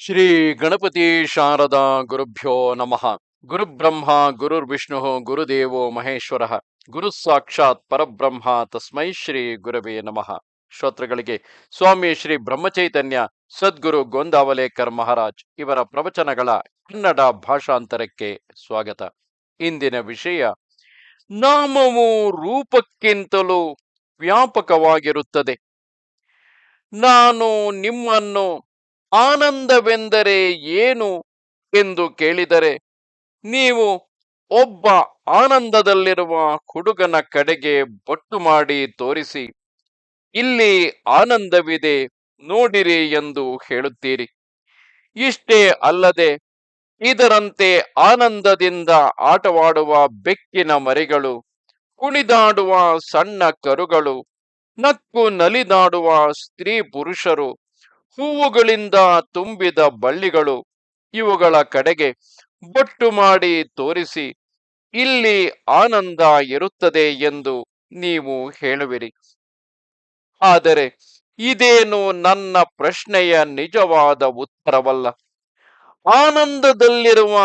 ಶ್ರೀ ಗಣಪತಿ ಶಾರದಾ ಗುರುಭ್ಯೋ ನಮಃ. ಗುರುಬ್ರಹ್ಮ, ಗುರುರ್ವಿಷ್ಣು, ಗುರುದೇವೋ ಮಹೇಶ್ವರ. ಗುರು ಸಾಕ್ಷಾತ್ ಪರಬ್ರಹ್ಮ ತಸ್ಮೈ ಶ್ರೀ ಗುರವೇ ನಮಃ. ಶ್ರೋತೃಗಳಿಗೆ, ಸ್ವಾಮಿ ಶ್ರೀ ಬ್ರಹ್ಮಚೈತನ್ಯ, ಸದ್ಗುರು ಗೋಂದಾವಲೇಕರ್ ಮಹಾರಾಜ್ ಇವರ ಪ್ರವಚನಗಳ ಕನ್ನಡ ಭಾಷಾಂತರಕ್ಕೆ ಸ್ವಾಗತ. ಇಂದಿನ ವಿಷಯ, ನಾಮವು ರೂಪಕ್ಕಿಂತಲೂ ವ್ಯಾಪಕವಾಗಿರುತ್ತದೆ. ನಾನು ನಿಮ್ಮನ್ನು ಆನಂದವೆಂದರೆ ಏನು ಎಂದು ಕೇಳಿದರೆ, ನೀವು ಒಬ್ಬ ಆನಂದದಲ್ಲಿರುವ ಹುಡುಗನ ಕಡೆಗೆ ಬೊಟ್ಟು ಮಾಡಿ ತೋರಿಸಿ, ಇಲ್ಲಿ ಆನಂದವಿದೆ ನೋಡಿರಿ ಎಂದು ಹೇಳುತ್ತೀರಿ. ಇಷ್ಟೇ ಅಲ್ಲದೆ, ಇದರಂತೆ ಆನಂದದಿಂದ ಆಟವಾಡುವ ಬೆಕ್ಕಿನ ಮರಿಗಳು, ಕುಣಿದಾಡುವ ಸಣ್ಣ ಕರುಗಳು, ನಕ್ಕು ನಲಿದಾಡುವ ಸ್ತ್ರೀ ಪುರುಷರು ಹೂವುಗಳಿಂದ ತುಂಬಿದ ಬಳ್ಳಿಗಳು ಇವುಗಳ ಕಡೆಗೆ ಬೊಟ್ಟು ಮಾಡಿ ತೋರಿಸಿ, ಇಲ್ಲಿ ಆನಂದ ಇರುತ್ತದೆ ಎಂದು ನೀವು ಹೇಳುವಿರಿ. ಆದರೆ ಇದೇನು ನನ್ನ ಪ್ರಶ್ನೆಯ ನಿಜವಾದ ಉತ್ತರವಲ್ಲ. ಆನಂದದಲ್ಲಿರುವ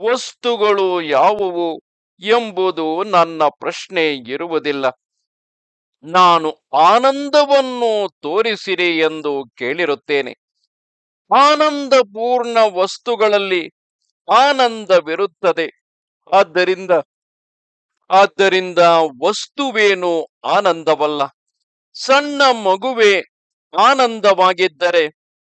ವಸ್ತುಗಳು ಯಾವುವು ಎಂಬುದು ನನ್ನ ಪ್ರಶ್ನೆ ಇರುವುದಿಲ್ಲ. ನಾನು ಆನಂದವನ್ನು ತೋರಿಸಿರಿ ಎಂದು ಕೇಳಿರುತ್ತೇನೆ. ಆನಂದಪೂರ್ಣ ವಸ್ತುಗಳಲ್ಲಿ ಆನಂದವಿರುತ್ತದೆ ಆದ್ದರಿಂದ ಆದ್ದರಿಂದ ವಸ್ತುವೇನು ಆನಂದವಲ್ಲ. ಸಣ್ಣ ಮಗುವೆ ಆನಂದವಾಗಿದ್ದರೆ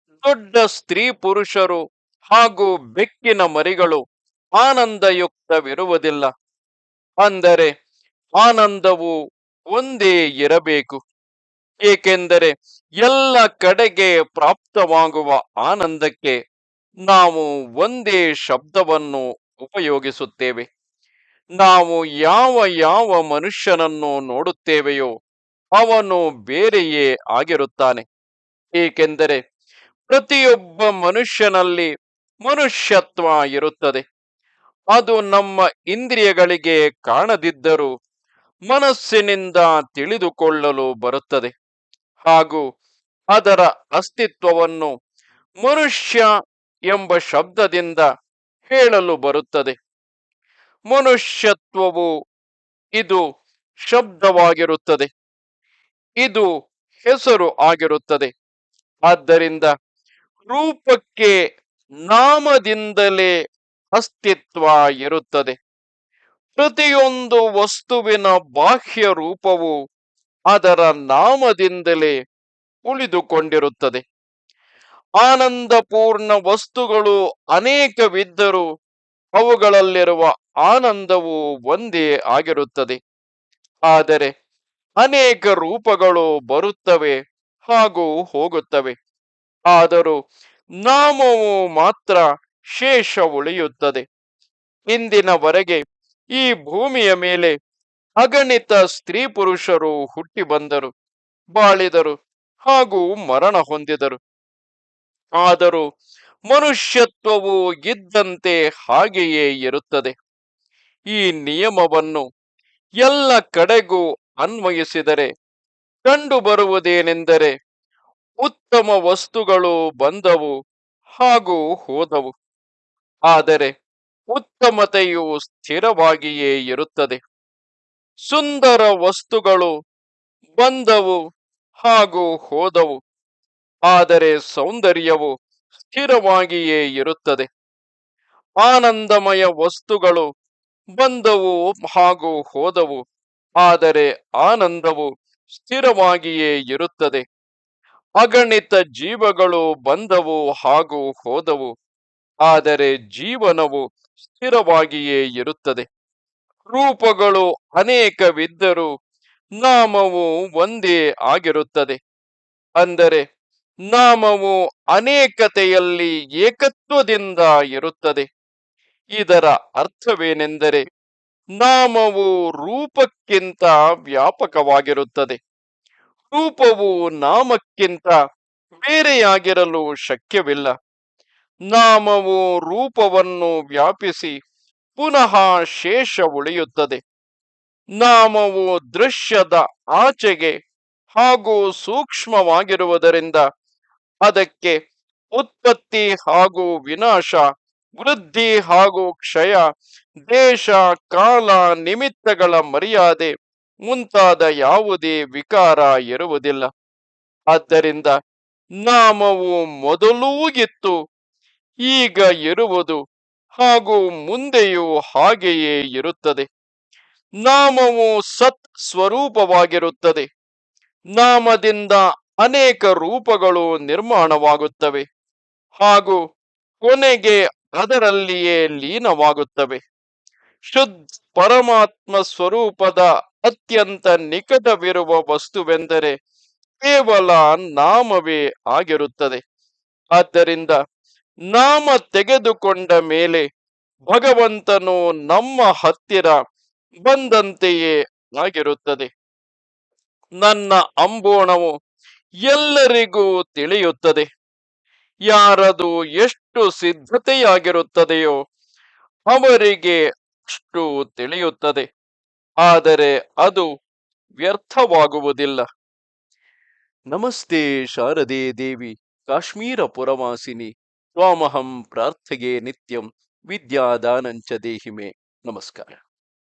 ದೊಡ್ಡ ಸ್ತ್ರೀ ಪುರುಷರು ಹಾಗೂ ಬೆಕ್ಕಿನ ಮರಿಗಳು ಆನಂದಯುಕ್ತವಿರುವುದಿಲ್ಲ. ಅಂದರೆ, ಆನಂದವು ಒಂದೇ ಇರಬೇಕು. ಏಕೆಂದರೆ ಎಲ್ಲ ಕಡೆಗೆ ಪ್ರಾಪ್ತವಾಗುವ ಆನಂದಕ್ಕೆ ನಾವು ಒಂದೇ ಶಬ್ದವನ್ನು ಉಪಯೋಗಿಸುತ್ತೇವೆ. ನಾವು ಯಾವ ಯಾವ ಮನುಷ್ಯನನ್ನು ನೋಡುತ್ತೇವೆಯೋ ಅವನು ಬೇರೆಯೇ ಆಗಿರುತ್ತಾನೆ. ಏಕೆಂದರೆ ಪ್ರತಿಯೊಬ್ಬ ಮನುಷ್ಯನಲ್ಲಿ ಮನುಷ್ಯತ್ವ ಇರುತ್ತದೆ. ಅದು ನಮ್ಮ ಇಂದ್ರಿಯಗಳಿಗೆ ಕಾಣದಿದ್ದರೂ ಮನಸ್ಸಿನಿಂದ ತಿಳಿದುಕೊಳ್ಳಲು ಬರುತ್ತದೆ. ಹಾಗೂ ಅದರ ಅಸ್ತಿತ್ವವನ್ನು ಮನುಷ್ಯ ಎಂಬ ಶಬ್ದದಿಂದ ಹೇಳಲು ಬರುತ್ತದೆ. ಮನುಷ್ಯತ್ವವು ಇದು ಶಬ್ದವಾಗಿರುತ್ತದೆ. ಇದು ಹೆಸರು ಆಗಿರುತ್ತದೆ. ಆದ್ದರಿಂದ ರೂಪಕ್ಕೆ ನಾಮದಿಂದಲೇ ಅಸ್ತಿತ್ವ ಇರುತ್ತದೆ. ಪ್ರತಿಯೊಂದು ವಸ್ತುವಿನ ಬಾಹ್ಯ ರೂಪವು ಅದರ ನಾಮದಿಂದಲೇ ಉಳಿದುಕೊಂಡಿರುತ್ತದೆ. ಆನಂದಪೂರ್ಣ ವಸ್ತುಗಳು ಅನೇಕವಿದ್ದರೂ ಅವುಗಳಲ್ಲಿರುವ ಆನಂದವು ಒಂದೇ ಆಗಿರುತ್ತದೆ. ಆದರೆ ಅನೇಕ ರೂಪಗಳು ಬರುತ್ತವೆ ಹಾಗೂ ಹೋಗುತ್ತವೆ. ಆದರೂ ನಾಮವು ಮಾತ್ರ ಶೇಷ ಉಳಿಯುತ್ತದೆ. ಇಂದಿನವರೆಗೆ ಈ ಭೂಮಿಯ ಮೇಲೆ ಅಗಣಿತ ಸ್ತ್ರೀ ಪುರುಷರು ಹುಟ್ಟಿ ಬಂದರು, ಬಾಳಿದರು ಹಾಗೂ ಮರಣ ಹೊಂದಿದರು. ಆದರೂ ಮನುಷ್ಯತ್ವವು ಇದ್ದಂತೆ ಹಾಗೆಯೇ ಇರುತ್ತದೆ. ಈ ನಿಯಮವನ್ನು ಎಲ್ಲ ಕಡೆಗೂ ಅನ್ವಯಿಸಿದರೆ, ಕಂಡುಬರುವುದೇನೆಂದರೆ ಉತ್ತಮ ವಸ್ತುಗಳು ಬಂದವು ಹಾಗೂ ಹೋದವು. ಆದರೆ ಉತ್ತಮತೆಯು ಸ್ಥಿರವಾಗಿಯೇ ಇರುತ್ತದೆ. ಸುಂದರ ವಸ್ತುಗಳು ಬಂದವು ಹಾಗೂ ಹೋದವು, ಆದರೆ ಸೌಂದರ್ಯವು ಸ್ಥಿರವಾಗಿಯೇ ಇರುತ್ತದೆ. ಆನಂದಮಯ ವಸ್ತುಗಳು ಬಂದವು ಹಾಗೂ ಹೋದವು, ಆದರೆ ಆನಂದವು ಸ್ಥಿರವಾಗಿಯೇ ಇರುತ್ತದೆ. ಅಗಣಿತ ಜೀವಗಳು ಬಂದವು ಹಾಗೂ ಹೋದವು, ಆದರೆ ಜೀವನವು ಸ್ಥಿರವಾಗಿಯೇ ಇರುತ್ತದೆ. ರೂಪಗಳು ಅನೇಕವಿದ್ದರೂ ನಾಮವು ಒಂದೇ ಆಗಿರುತ್ತದೆ. ಅಂದರೆ ನಾಮವು ಅನೇಕತೆಯಲ್ಲಿ ಏಕತ್ವದಿಂದ ಇರುತ್ತದೆ. ಇದರ ಅರ್ಥವೇನೆಂದರೆ ನಾಮವು ರೂಪಕ್ಕಿಂತ ವ್ಯಾಪಕವಾಗಿರುತ್ತದೆ. ರೂಪವು ನಾಮಕ್ಕಿಂತ ಬೇರೆಯಾಗಿರಲು ಶಕ್ಯವಿಲ್ಲ. ನಾಮವು ರೂಪವನ್ನು ವ್ಯಾಪಿಸಿ ಪುನಃ ಶೇಷ ಉಳಿಯುತ್ತದೆ. ನಾಮವು ದೃಶ್ಯದ ಆಚೆಗೆ ಹಾಗೂ ಸೂಕ್ಷ್ಮವಾಗಿರುವುದರಿಂದ ಅದಕ್ಕೆ ಉತ್ಪತ್ತಿ ಹಾಗೂ ವಿನಾಶ, ವೃದ್ಧಿ ಹಾಗೂ ಕ್ಷಯ, ದೇಶ, ಕಾಲ, ನಿಮಿತ್ತಗಳ ಮರ್ಯಾದೆ ಮುಂತಾದ ಯಾವುದೇ ವಿಕಾರ ಇರುವುದಿಲ್ಲ. ಆದ್ದರಿಂದ ನಾಮವು ಮೊದಲೂ ಇತ್ತು ಈಗ ಇರುವುದು ಹಾಗೂ ಮುಂದೆಯೂ ಹಾಗೆಯೇ ಇರುತ್ತದೆ. ನಾಮವು ಸತ್ ಸ್ವರೂಪವಾಗಿರುತ್ತದೆ ನಾಮದಿಂದ ಅನೇಕ ರೂಪಗಳು ನಿರ್ಮಾಣವಾಗುತ್ತವೆ ಹಾಗೂ ಕೊನೆಗೆ ಅದರಲ್ಲಿಯೇ ಲೀನವಾಗುತ್ತವೆ. ಶುದ್ಧ ಪರಮಾತ್ಮ ಸ್ವರೂಪದ ಅತ್ಯಂತ ನಿಕಟವಿರುವ ವಸ್ತುವೆಂದರೆ ಕೇವಲ ನಾಮವೇ ಆಗಿರುತ್ತದೆ. ಆದ್ದರಿಂದ ನಾಮ ತೆಗೆದುಕೊಂಡ ಮೇಲೆ ಭಗವಂತನು ನಮ್ಮ ಹತ್ತಿರ ಬಂದಂತೆಯೇ ಆಗಿರುತ್ತದೆ. ನನ್ನ ಅಂಬೋಣವು ಎಲ್ಲರಿಗೂ ತಿಳಿಯುತ್ತದೆ. ಯಾರದು ಎಷ್ಟು ಸಿದ್ಧತೆಯಾಗಿರುತ್ತದೆಯೋ ಅವರಿಗೆ ಅಷ್ಟು ತಿಳಿಯುತ್ತದೆ. ಆದರೆ ಅದು ವ್ಯರ್ಥವಾಗುವುದಿಲ್ಲ. ನಮಸ್ತೆ ಶಾರದೆ ದೇವಿ, ಕಾಶ್ಮೀರ ಪುರವಾಸಿನಿ. ತ್ವಾಮಹಂ ಪ್ರಾರ್ಥಗೆ ನಿತ್ಯಂ ವಿದ್ಯಾದಾನಂಚ ದೇಹಿಮೆ. ನಮಸ್ಕಾರ.